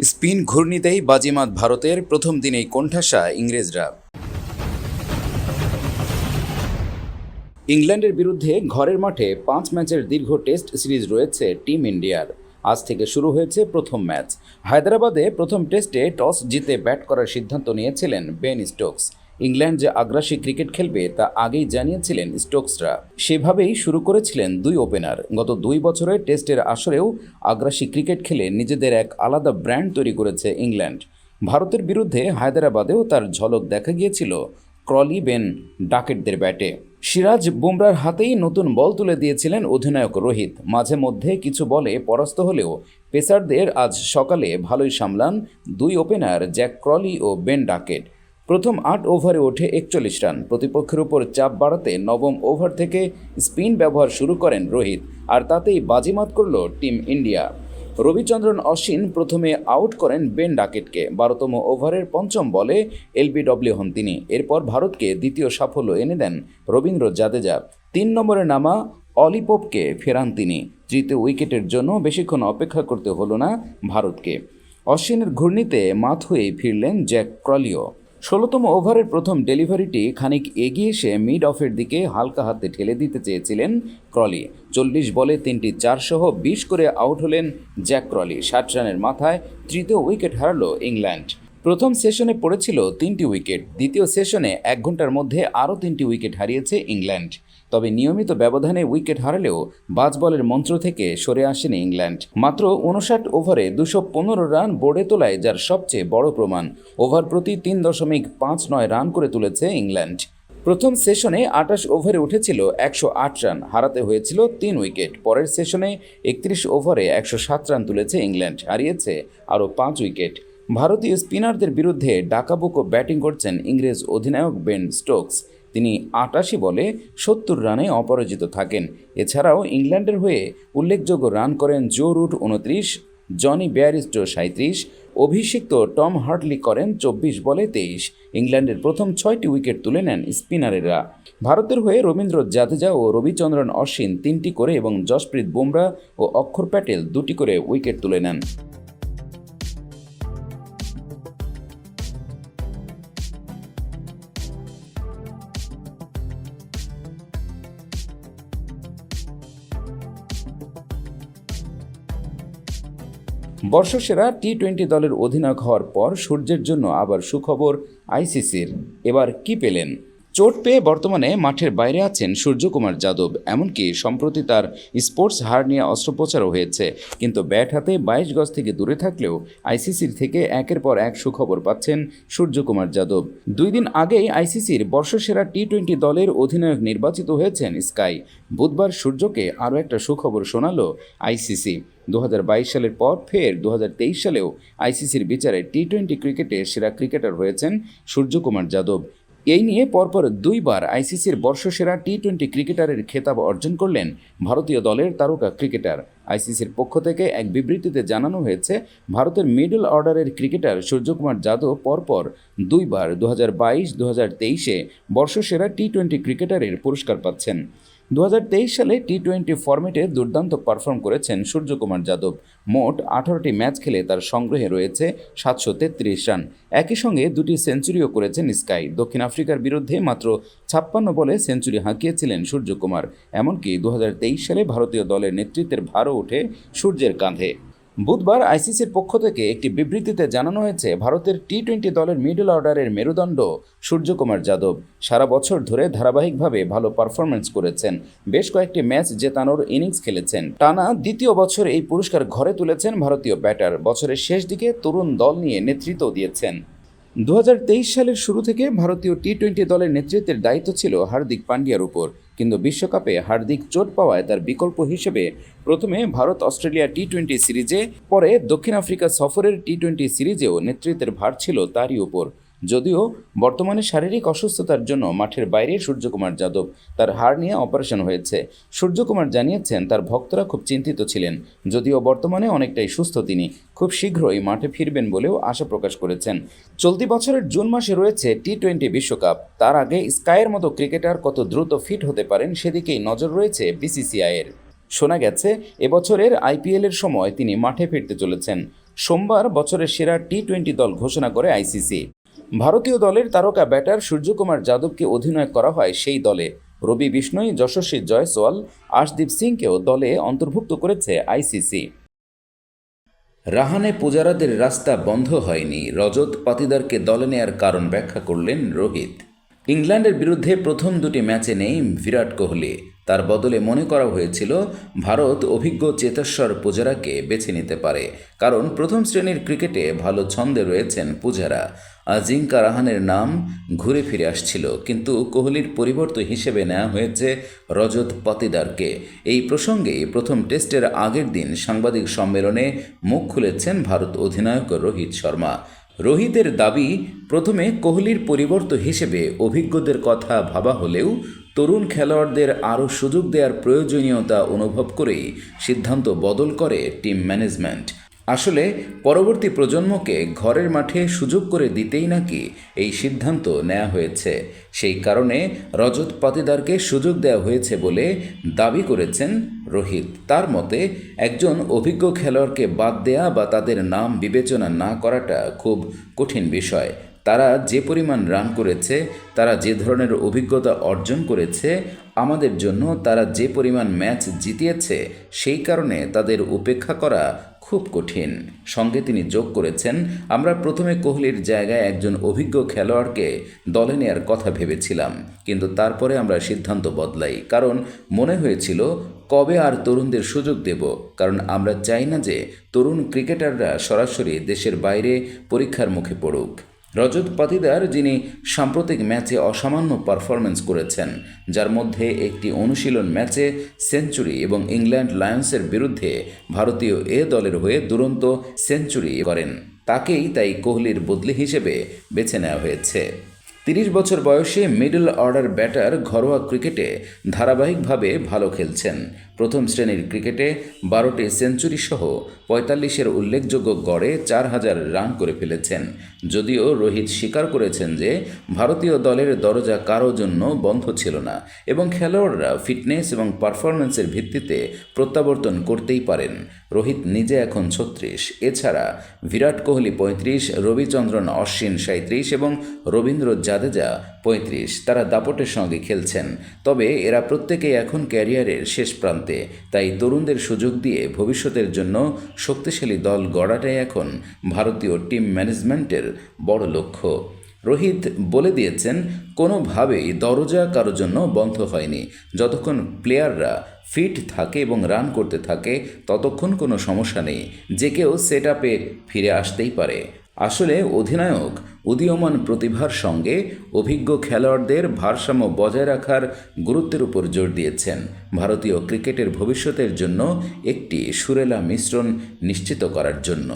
Spin ঘূর্ণিতেই বাজিমাত ভারতের প্রথম দিনেই কোণঠাসা ইংরেজরা। ইংল্যান্ডের বিরুদ্ধে ঘরের মাঠে পাঁচ ম্যাচের দীর্ঘ টেস্ট সিরিজ রয়েছে টিম ইন্ডিয়ার। আজ থেকে শুরু হয়েছে প্রথম ম্যাচ। হায়দ্রাবাদে প্রথম টেস্টে টস জিতে ব্যাট করার সিদ্ধান্ত নিয়েছিলেন বেন স্টোকস। ইংল্যান্ড যে আগ্রাসী ক্রিকেট খেলবে তা আগেই জানিয়েছিলেন স্টোকসরা। সেভাবেই শুরু করেছিলেন দুই ওপেনার। গত দুই বছরে টেস্টের আসরেও আগ্রাসী ক্রিকেট খেলে নিজেদের এক আলাদা ব্র্যান্ড তৈরি করেছে ইংল্যান্ড। ভারতের বিরুদ্ধে হায়দ্রাবাদেও তার ঝলক দেখা গিয়েছিল ক্রলি বেন ডাকেটদের ব্যাটে। সিরাজ বুমরার হাতেই নতুন বল তুলে দিয়েছিলেন অধিনায়ক রোহিত। মাঝে মধ্যে কিছু বলে পরাস্ত হলেও পেসারদের আজ সকালে ভালোই সামলান দুই ওপেনার জ্যাক ক্রলি ও বেন ডাকেট। প্রথম আট ওভারে ওঠে একচল্লিশ রান। প্রতিপক্ষের উপর চাপ বাড়াতে নবম ওভার থেকে স্পিন ব্যবহার শুরু করেন রোহিত, আর তাতেই বাজিমাত করল টিম ইন্ডিয়া। রবিচন্দ্রন অশ্বিন প্রথমে আউট করেন বেন ডাকেটকে। বারোতম ওভারের পঞ্চম বলে এলবিডব্লিউ হন তিনি। এরপর ভারতকে দ্বিতীয় সাফল্য এনে দেন রবীন্দ্র জাদেজা। তিন নম্বরে নামা অলিপপকে ফেরান তিনি। তৃতীয় উইকেটের জন্য বেশিক্ষণ অপেক্ষা করতে হলো না ভারতকে। অশ্বিনের ঘূর্ণিতে মাথ হয়ে ফিরলেন জ্যাক ক্রলিও। ষোলোতম ওভারের প্রথম ডেলিভারিটি খানিক এগিয়ে এসে মিড অফের দিকে হালকা হাতে ঠেলে দিতে চেয়েছিলেন ক্রলি। চল্লিশ বলে তিনটি চারসহ বিশ করে আউট হলেন জ্যাক ক্রলি। ষাট রানের মাথায় তৃতীয় উইকেট হারালো ইংল্যান্ড। প্রথম সেশনে পড়েছিল তিনটি উইকেট, দ্বিতীয় সেশনে এক ঘণ্টার মধ্যে আরও তিনটি উইকেট হারিয়েছে ইংল্যান্ড। তবে নিয়মিত ব্যবধানে উইকেট হারালেও বাজ বলের মন্ত্র থেকে সরে আসেনি ইংল্যান্ড। মাত্র উনষাট ওভারে দুশো পনেরো রান বোর্ডে তোলায় যার সবচেয়ে বড় প্রমাণ। ওভার প্রতি তিন দশমিক পাঁচ নয় রান করে তুলেছে ইংল্যান্ড। প্রথম সেশনে আটাশ ওভারে উঠেছিল একশো আট রান, হারাতে হয়েছিল তিন উইকেট। পরের সেশনে একত্রিশ ওভারে একশো সাত রান তুলেছে ইংল্যান্ড, হারিয়েছে আরও পাঁচ উইকেট। ভারতীয় স্পিনারদের বিরুদ্ধে ডাকাবুকো ব্যাটিং করছেন ইংরেজ অধিনায়ক বেন স্টোকস। তিনি আটাশি বলে সত্তর রানে অপরাজিত থাকেন। এছাড়াও ইংল্যান্ডের হয়ে উল্লেখযোগ্য রান করেন জো রুট উনত্রিশ, জনি ব্যারিস্টো সাঁত্রিশ অভিষিক্ত টম হার্টলি করেন চব্বিশ বলে তেইশ। ইংল্যান্ডের প্রথম ছয়টি উইকেট তুলে নেন স্পিনারেরা। ভারতের হয়ে রবীন্দ্র জাদেজা ও রবিচন্দ্রন অশ্বিন তিনটি করে এবং জসপ্রীত বুমরা ও অক্ষর প্যাটেল দুটি করে উইকেট তুলে নেন। বর্ষসেরা টি টোয়েন্টি দলের অধিনায়ক হওয়ার পর সূর্যের জন্য আবার সুখবর আইসিসির। এবার কি পেলেন? চোট পেয়ে বর্তমানে মাঠের বাইরে আছেন সূর্যকুমার যাদব। এমনকি সম্প্রতি তার স্পোর্টস হার নিয়ে অস্ত্রোপচারও হয়েছে। কিন্তু ব্যাট হাতে বাইশ গজ থেকে দূরে থাকলেও আইসিসির থেকে একের পর এক সুখবর পাচ্ছেন সূর্যকুমার যাদব। দুই দিন আগেই আইসিসির বর্ষসেরা টি টোয়েন্টি দলের অধিনায়ক নির্বাচিত হয়েছেন স্কাই। বুধবার সূর্যকে আরও একটা সুখবর শোনালো আইসিসি। দু বাইশ সালের পর ফের দু হাজার তেইশ সালেও আইসিসির বিচারে টি টোয়েন্টি ক্রিকেটে সেরা ক্রিকেটার হয়েছেন সূর্যকুমার যাদব। এই নিয়ে পরপর দুইবার আইসিসির বর্ষসেরা টি টোয়েন্টি ক্রিকেটারের খেতাব অর্জন করলেন ভারতীয় দলের তারকা ক্রিকেটার। আইসিসির পক্ষ থেকে এক বিবৃতিতে জানানো হয়েছে, ভারতের মিডল অর্ডারের ক্রিকেটার সূর্যকুমার যাদব পরপর দুইবার দু হাজার বাইশ দু হাজার তেইশে বর্ষসেরা টি টোয়েন্টি ক্রিকেটারের পুরস্কার পাচ্ছেন। দু হাজার তেইশ সালে টি টোয়েন্টি ফরম্যাটে দুর্দান্ত পারফর্ম করেছেন সূর্যকুমার যাদব। মোট আঠারোটি ম্যাচ খেলে তার সংগ্রহে রয়েছে সাতশো তেত্রিশ রান। একই সঙ্গে দুটি সেঞ্চুরিও করেছেন স্কাই। দক্ষিণ আফ্রিকার বিরুদ্ধে মাত্র ছাপ্পান্ন বলে সেঞ্চুরি হাঁকিয়েছিলেন সূর্যকুমার। এমনকি দু হাজার তেইশ সালে ভারতীয় দলের নেতৃত্বের ভারও ওঠে সূর্যের কাঁধে। বুধবার আইসিসির পক্ষ থেকে একটি বিবৃতিতে জানানো হয়েছে, ভারতের টি টোয়েন্টি দলের মিডল অর্ডারের মেরুদণ্ড সূর্যকুমার যাদব। সারা বছর ধরে ধারাবাহিকভাবে ভালো পারফরমেন্স করেছেন। বেশ কয়েকটি ম্যাচ জেতানোর ইনিংস খেলেছেন। টানা দ্বিতীয় বছর এই পুরস্কার ঘরে তুলেছেন ভারতীয় ব্যাটার। বছরের শেষ দিকে তরুণ দল নিয়ে নেতৃত্ব দিয়েছেন। দু হাজার তেইশ সালের শুরু থেকে ভারতীয় টি টোয়েন্টি দলের নেতৃত্বের দায়িত্ব ছিল হার্দিক পান্ডিয়ার উপর। কিন্তু বিশ্বকাপে হার্দিক চোট পাওয়ায় তার বিকল্প হিসেবে প্রথমে ভারত অস্ট্রেলিয়া টি টোয়েন্টি সিরিজে, পরে দক্ষিণ আফ্রিকা সফরের টি টোয়েন্টি সিরিজেও নেতৃত্বের ভার ছিল তারই উপর। যদিও বর্তমানে শারীরিক অসুস্থতার জন্য মাঠের বাইরে সূর্যকুমার যাদব তার হাড় নিয়ে অপারেশন হয়েছে। সূর্যকুমার জানিয়েছেন, তার ভক্তরা খুব চিন্তিত ছিলেন, যদিও বর্তমানে অনেকটাই সুস্থ তিনি। খুব শীঘ্রই মাঠে ফিরবেন বলেও আশা প্রকাশ করেছেন। চলতি বছরের জুন মাসে রয়েছে টি টোয়েন্টি বিশ্বকাপ। তার আগে স্কাইয়ের মতো ক্রিকেটার কত দ্রুত ফিট হতে পারেন সেদিকেই নজর রয়েছে বিসিসিআইয়ের। শোনা গেছে, এবছরের আইপিএলের সময় তিনি মাঠে ফিরতে চলেছেন। সোমবার বছরের সেরা টি টোয়েন্টি দল ঘোষণা করে আইসিসি। ভারতীয় দলের তারকা ব্যাটার সূর্যকুমার যাদবকে অধিনায়ক করা হয় সেই দলে। রবি বিষ্ণই, যশস্বী জয়সওয়াল, আশদীপ সিংকেও দলে অন্তর্ভুক্ত করেছে আইসিসি। রাহানে পূজারাদের রাস্তা বন্ধ হয়নি। রজত পাতিদারকে দলে নেয়ার কারণ ব্যাখ্যা করলেন রোহিত। ইংল্যান্ডের বিরুদ্ধে প্রথম দুটি ম্যাচে নেই বিরাট কোহলি। তার বদলে মনে করা হয়েছিল, ভারত অভিজ্ঞ চেতেশ্বর পূজারাকে বেছে নিতে পারে। কারণ প্রথম শ্রেণির ক্রিকেটে ভালো ছন্দে রয়েছেন পূজারা। আজিঙ্কা রাহানের নাম ঘুরে ফিরে আসছিল, কিন্তু কোহলির পরিবর্তন হিসেবে নেওয়া হয়েছে রজত পাতিদারকে। এই প্রসঙ্গেই প্রথম টেস্টের আগের দিন সাংবাদিক সম্মেলনে মুখ খুলেছেন ভারত অধিনায়ক রোহিত শর্মা। রোহিতের দাবি, প্রথমে কোহলির পরিবর্তন হিসেবে অভিজ্ঞদের কথা ভাবা হলেও তরুণ খেলোয়াড়দের আরও সুযোগ দেওয়ার প্রয়োজনীয়তা অনুভব করেই সিদ্ধান্ত বদল করে টিম ম্যানেজমেন্ট। আসলে, পরবর্তী প্রজন্মকে ঘরের মাঠে সুযোগ করে দিতেই নাকি এই সিদ্ধান্ত নেওয়া হয়েছে। সেই কারণে রজত পাতিদারকে সুযোগ দেওয়া হয়েছে বলে দাবি করেছেন রোহিত। তার মতে, একজন অভিজ্ঞ খেলোয়াড়কে বাদ দেয়া বা তাদের নাম বিবেচনা না করাটা খুব কঠিন বিষয়। তারা যে পরিমাণ রান করেছে, তারা যে ধরনের অভিজ্ঞতা অর্জন করেছে, আমাদের জন্য তারা যে পরিমাণ ম্যাচ জিতিয়েছে, সেই কারণে তাদের উপেক্ষা করা খুব কঠিন। সঙ্গে তিনি যোগ করেছেন, আমরা প্রথমে কোহলির জায়গায় একজন অভিজ্ঞ খেলোয়াড়কে দলে নেয়ার কথা ভেবেছিলাম, কিন্তু তারপরে আমরা সিদ্ধান্ত বদলাই, কারণ মনে হয়েছিল, কবে আর তরুণদের সুযোগ দেব, কারণ আমরা চাই না যে তরুণ ক্রিকেটাররা সরাসরি দেশের বাইরে পরীক্ষার মুখে পড়ুক। রজত পাতিদার, যিনি সাম্প্রতিক ম্যাচে অসামান্য পারফরমেন্স করেছেন, যার মধ্যে একটি অনুশীলন ম্যাচে সেঞ্চুরি এবং ইংল্যান্ড লায়ন্সের বিরুদ্ধে ভারতীয় এ দলের হয়ে দুরন্ত সেঞ্চুরি করেন। তাকেই তাই কোহলির বদলি হিসেবে বেছে নেওয়া হয়েছে। তিরিশ বছর বয়সে মিডল অর্ডার ব্যাটার ঘরোয়া ক্রিকেটে ধারাবাহিকভাবে ভালো খেলছেন। প্রথম শ্রেণির ক্রিকেটে বারোটি সেঞ্চুরি সহ পঁয়তাল্লিশের উল্লেখযোগ্য গড়ে চার হাজার রান করে ফেলেছেন। যদিও রোহিত স্বীকার করেছেন যে, ভারতীয় দলের দরজা কারও জন্য বন্ধ ছিল না এবং খেলোয়াড়রা ফিটনেস এবং পারফরম্যান্সের ভিত্তিতে প্রত্যাবর্তন করতেই পারেন। রোহিত নিজে এখন ছত্রিশ। এছাড়া বিরাট কোহলি পঁয়ত্রিশ, রবিচন্দ্রন অশ্বিন সাঁত্রিশ এবং রবীন্দ্র জাদেজা পঁয়ত্রিশ। তারা দাপটের সঙ্গে খেলছেন। তবে এরা প্রত্যেকেই এখন ক্যারিয়ারের শেষ প্রান্তে। তাই তরুণদের সুযোগ দিয়ে ভবিষ্যতের জন্য শক্তিশালী দল গড়াটাই এখন ভারতীয় টিম ম্যানেজমেন্টের বড় লক্ষ্য। রোহিত বলে দিয়েছেন, কোনোভাবেই দরজা কারও জন্য বন্ধ হয়নি। যতক্ষণ প্লেয়াররা ফিট থাকে এবং রান করতে থাকে, ততক্ষণ কোনো সমস্যা নেই। যে কেউ সেট আপে ফিরে আসতেই পারে। আসলে অধিনায়ক উদীয়মান প্রতিভার সঙ্গে অভিজ্ঞ খেলোয়াড়দের ভারসাম্য বজায় রাখার গুরুত্বের উপর জোর দিয়েছেন। ভারতীয় ক্রিকেটের ভবিষ্যতের জন্য একটি সুরেলা মিশ্রণ নিশ্চিত করার জন্য।